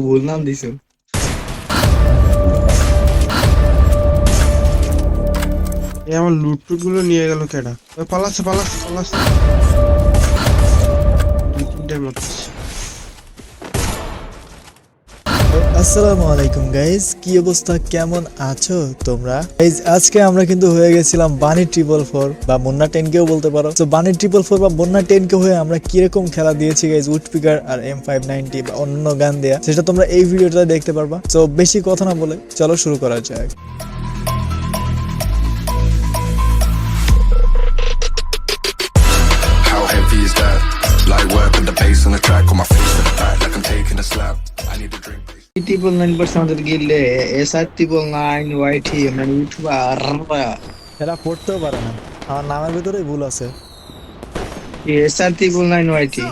ভুল নাম দিছো আমার লুটপুটগুলো নিয়ে গেল কেডা? পালাচ্ছে পালাচ্ছে পালাচ্ছে। আসসালামু আলাইকুম গাইজ কি অবস্থা? কেমন আছো তোমরা? গাইজ আজকে আমরা কিন্তু হয়ে গেছিলাম বানি ট্রিপল ফোর বা বন্যা টেন কেও বলতে পারো। তো বানি ট্রিপল ফোর বা বন্যা টেন কে হয়ে আমরা কীরকম খেলা দিয়েছি গাইজ উডপিকার আর এম ফাইভ নাইনটি বা অন্য গান দেয়া। সেটা তোমরা এই ভিডিওটা দেখতে পারবা। তো বেশি কথা না বলে চলো শুরু করা যাক। ট্রিপল নাইন পার্সেন্ট আমাদের গিল্ডে S R triple nine Y T মানে ইউটিউবার এরা পড়তেও পারে না। আমার নামের ভিতরেই ভুল আছে। S R triple nine Y T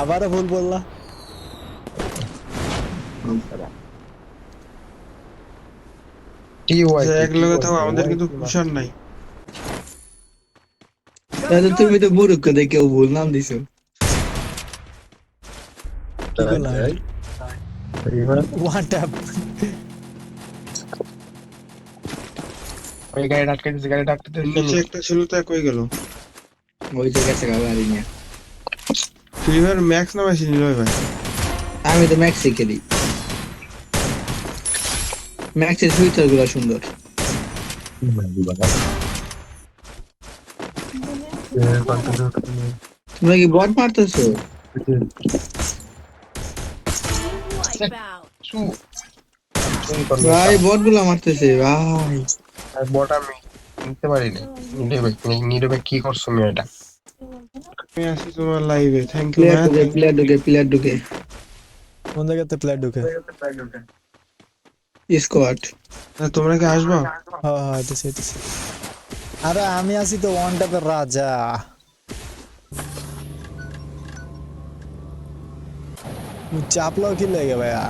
আবারও ভুল বললা। যে এক লগে থাকো আমাদের কিন্তু কুশার নাই। তাহলে তুমি তো বুড়ুক দেখে কেউ ভুল নাম দিছো। কি বললাম ওয়ান ট্যাপ ওই গাড়ি ডাকতে দিচ্ছে গাড়ি ডাকতে দিচ্ছে নিচে একটা ছিল তো কই গেল ওই তো গেছে গাড়ি নিয়ে ফ্রি ফায়ার ম্যাক্স নামাইছি নিলয় ভাই আমি তো ম্যাক্স শিখে দিই ম্যাক্সের ফিউচারগুলো সুন্দর তোমরা কি বট মারতেছো ভাই বটগুলো মারতেছে ভাই। বট আমি নিতে পারি না নিরবে নিরবে কি করছ মেয়েটা আমি আসি তোমার লাইভে থ্যাংক ইউ প্লেয়ার ঢুকে প্লেয়ার ঢুকে প্লেয়ার ঢুকে। কোন জায়গাতে প্লেয়ার ঢুকে? স্কোয়াড তোমরা কি আসবা? হ্যাঁ হ্যাঁ আরে আমি আছি তো ওয়ান ট্যাপের রাজা। চাপলাও কি লেগে ভাইয়া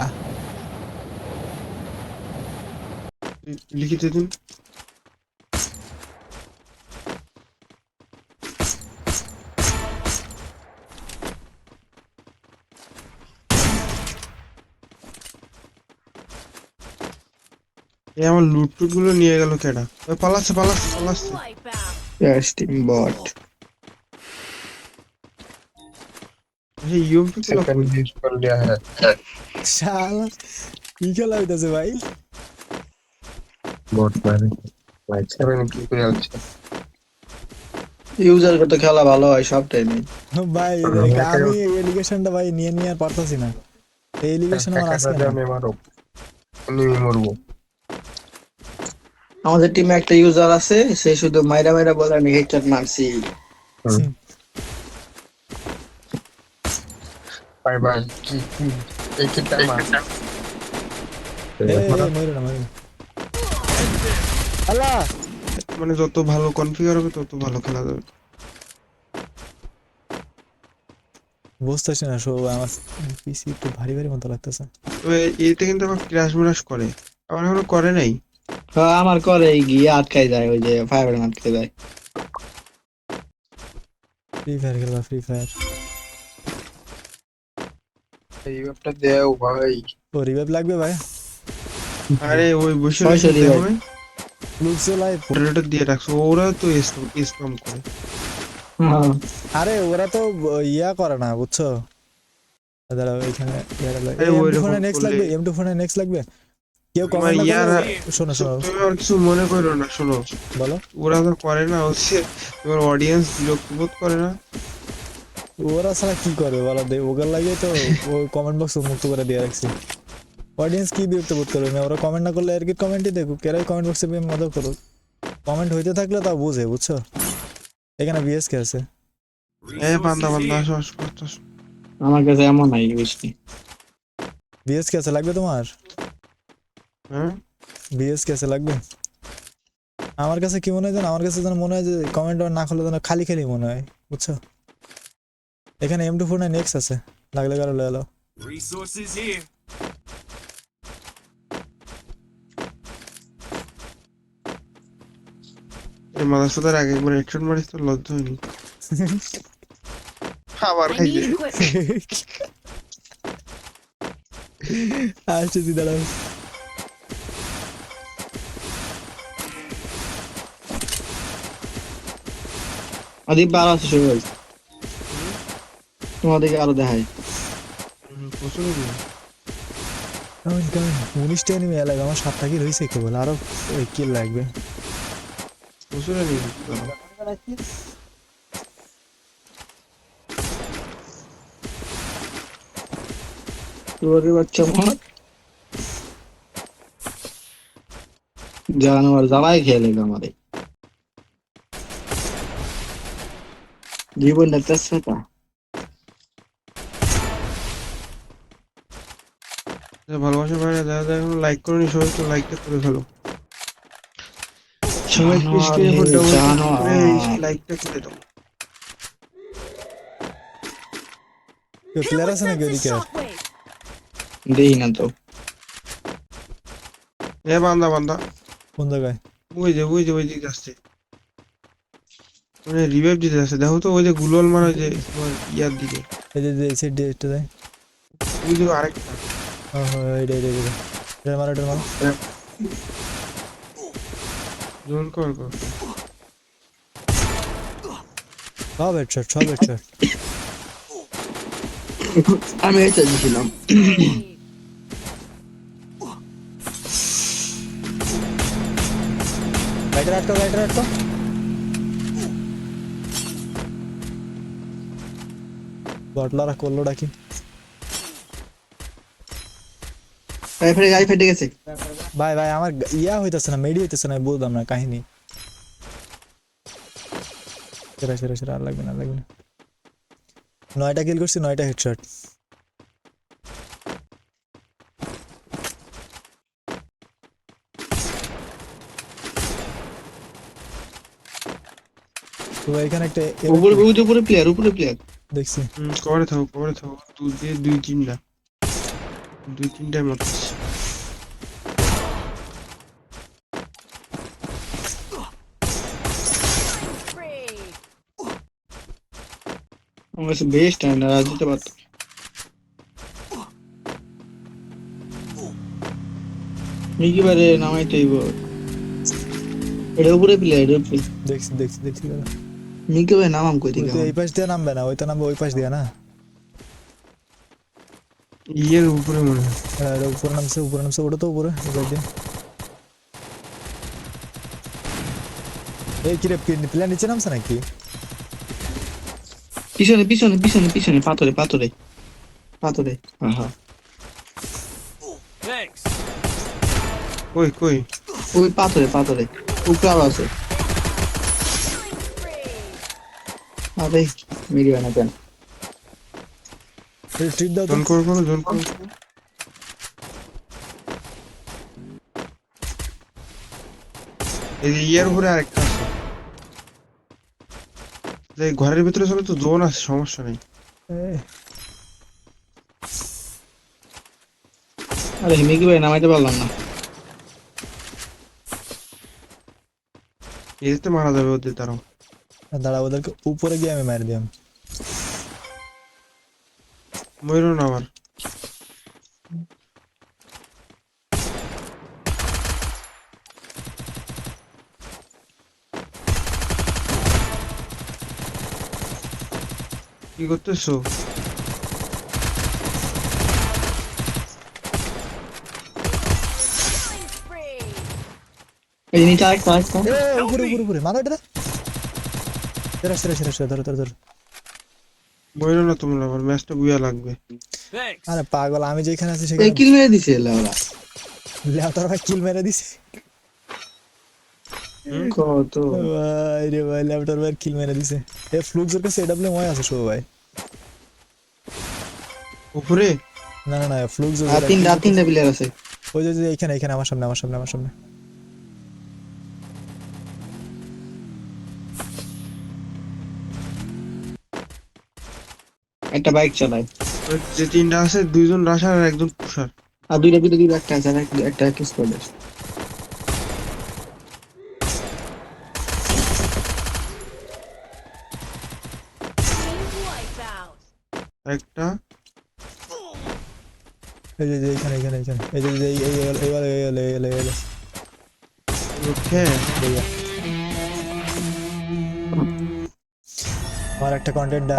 লিখিতে দিন এই আমার লুটগুলো নিয়ে গেল কেডা? ওই পালাচ্ছে পালাচ্ছে পালাচ্ছে। বট ইউজার করতে খেলা ভালো হয় সব টাইমে ভাই আমি এলিগেশনটা ভাই নিয়ে নিয়ে আর পারতাছি না। এই এলিগেশন আমার আমি মারো আমি আমাদের টিমে একটা ইউজার আছে সে শুধু মাইরা মাইরা বলে আমি হেডশট মারছি। না। আল্লাহ মানে যত ভালো কনফিগার হবে তত ভালো খেলা যাবে বুঝতেছি না সব আমার পিসি একটু ভারী ভারী মতো লাগতেছে তবে এতে কিন্তু আবার ক্রাশ মিরাশ করে আমার এখনও করে নাই আমার করে গিয়ে আটকাই যায় ওই যে ফায়ার আটকে যায় ফ্রি ফায়ার খেলবা ফ্রি ফায়ার এই ওয়েবটা ভাই। ও রিভাইভ লাগবে ভাই। আরে ওই বসে ছয়শো দিতে লুকসে লাইভ মডারেটর দিয়ে রাখছো ওরা তো করে। আরে ওরা তো ইয়া করে না বুঝছ? দাঁড়াও এখানে রকম নেক্সট লাগবে এম টু ফোনে নেক্সট লাগবে। কেউ কমেন্ট ইয়ারা শোনো শোনো। তুমি আর কিছু মনে করো না শোনো। বলো। ওরা তো করে না হচ্ছে তোমার অডিয়েন্স বিরক্ত বোধ করে না। ওরা ছাড়া কি করে? বলো দে ওগুলো লাগে তো ওই কমেন্ট বক্স মুক্ত করে দিয়ে রাখছি। অডিয়েন্স কি বিরক্ত বোধ করবে না ওরা কমেন্ট না করলে আর কি কমেন্টই দেখুক। কেরাই কমেন্ট বক্সে মজা করুক। কমেন্ট হইতে থাকলে তাও বুঝে বুঝছ? এখানে বিএসকে আছে। এ বান্দা বান্দা। আমার কাছে এমন নাই বুঝলি। বিএসকে আছে লাগবে তোমার? হ্যাঁ? বিএসকে আছে লাগবে? আমার কাছে কি মনে হয় জানো আমার কাছে যেন মনে হয় যে কমেন্ট না করলে যেন খালি খালি মনে হয় বুঝছ? এখানে M two four nine X আছে। লাগলে কারও লে এলো মাদার আগে একবার হেডশট মারিস তো লজ্জা হয়নি। আবার I খাই equipment. আসতেছি দাঁড়াও। আদিব বারো আছে সবাই তোমাদেরকে আরও প্রচুর কারণ উনিশটা এনিমি এলাকা আমার সাতটা কি রয়েছে কেবল আরও কিল লাগবে। প্রচুর বাচ্চা জানোয়ার জ্বালাই খেলে আমারে জীবনটা তেসটা যে ভালোবাসা বাইরে দেখা যায় এখন লাইক করে নি সবাই একটু লাইকটা করে ফেলো। সবাই স্ক্রিনে হে, উপর লাইকটা করে দাও। প্লেয়ার আছে নাকি ওদিকে? দেই না তো। এ বান্দা বান্দা। কোন জায়গায়? ওই যে ওই যে ওই দিকে আসছে মানে রিভাইভ দিতে আসছে দেখো তো ওই যে গুলল মানে যে ইয়ার দিকে। এই যে এই সাইড দিয়ে একটু দেয়। ওই যে আরেকটা। মারো এটা মারো জোন কর সব হেডশট সব হেডশট আমি এটা দিছিলাম রাইটার আটকাও রাইটার আটকাও বটলারা করল ডাকি গাই ফেটে গাই ফেটে গেছে। ভাই ভাই আমার ইয়া হইতেছে না মেডি হইতেছে না বুঝলাম না কাহিনী। সেরা সেরা সেরা আর লাগবে না লাগবে না। নয়টা কিল করছি নয়টা হেডশট তো এখানে একটা উপরে উপরে প্লেয়ার উপরে প্লেয়ার দেখছি। হুম কভারে থাকো কভারে থাকো। দুই দিয়ে দুই তিনটা। দুই তিনটার মতো আমার কাছে বেস্ট না রাজ দিতে পারতো মিকি বারে নামাইতে হইব এটা উপরে প্লেয়ার এটা উপরে দেখছি দেখছি দেখছি দাঁড়া। মিকি ভাই নামাম কই তো এই পাশ দিয়ে নামবে না ওই তো নামবে ওই পাশ দিয়ে না ইয়ের উপরে মনে হয় হ্যাঁ, উপরে নামছে উপরে নামছে ওটা তো উপরে পাশ দিয়ে এই কিরে প্লেন নিচে নামছে নাকি পিছনে পিছনে পিছনে পিছনে পাথরে পাথরে পাথরে হ্যাঁ কই কই ওই পাথরে পাথরে উপরে আরও আছে আরে মিলি না কেন ট্রিট দাও তো জোন কর করো জোন কর এই যে ইয়ের উপরে আরেকটা আছে এই ঘরের ভিতরে চলে তো জোন আছে সমস্যা নেই। আরে মিকি ভাই নামাইতে পারলাম না। এতে মারা যাবে ওদের তারাও দাঁড়া ওদেরকে উপরে গিয়ে আমি মারি দিলাম। ময়ূরও না আবার। কি করতেছো? এই নিচে আরেকটা আরেকটা উপরে উপরে উপরে মারো এটা সেরা সেরা সেরা সেরা ধরো ধরো ধরো। ময়ূরও না তোমরা আবার ম্যাচটা বুয়া লাগবে। আরে পাগল আমি যেখানে আছি সেখানে কিল মেরে দিছে লাউরা কিল মেরে দিছে। কত ভাই রে ভাই ল্যাপটপ ভাই কিল মেরে দিছে এ ফ্লুক্সের কাছে এডব্লিউ ময় আছে সব ভাই উপরে না না না ফ্লুক্স আর তিনটা প্লেয়ার আছে ওই যে এখানে এখানে আমার সামনে আমার সামনে আমার সামনে একটা বাইক চালায় ওই যে তিনটা আছে দুইজন রাশার আর একজন পুষার। আর দুইটা দুইটা দুইটা একটা আছে আর একটা- একটা কিস করে একটা এই যে যে এখানে এখানে এখানে এই যে যে এই এই এই এবার এই গেল এই গেল এই গেল ওকে এই গেল। আমার একটা কন্টেন্ট ডান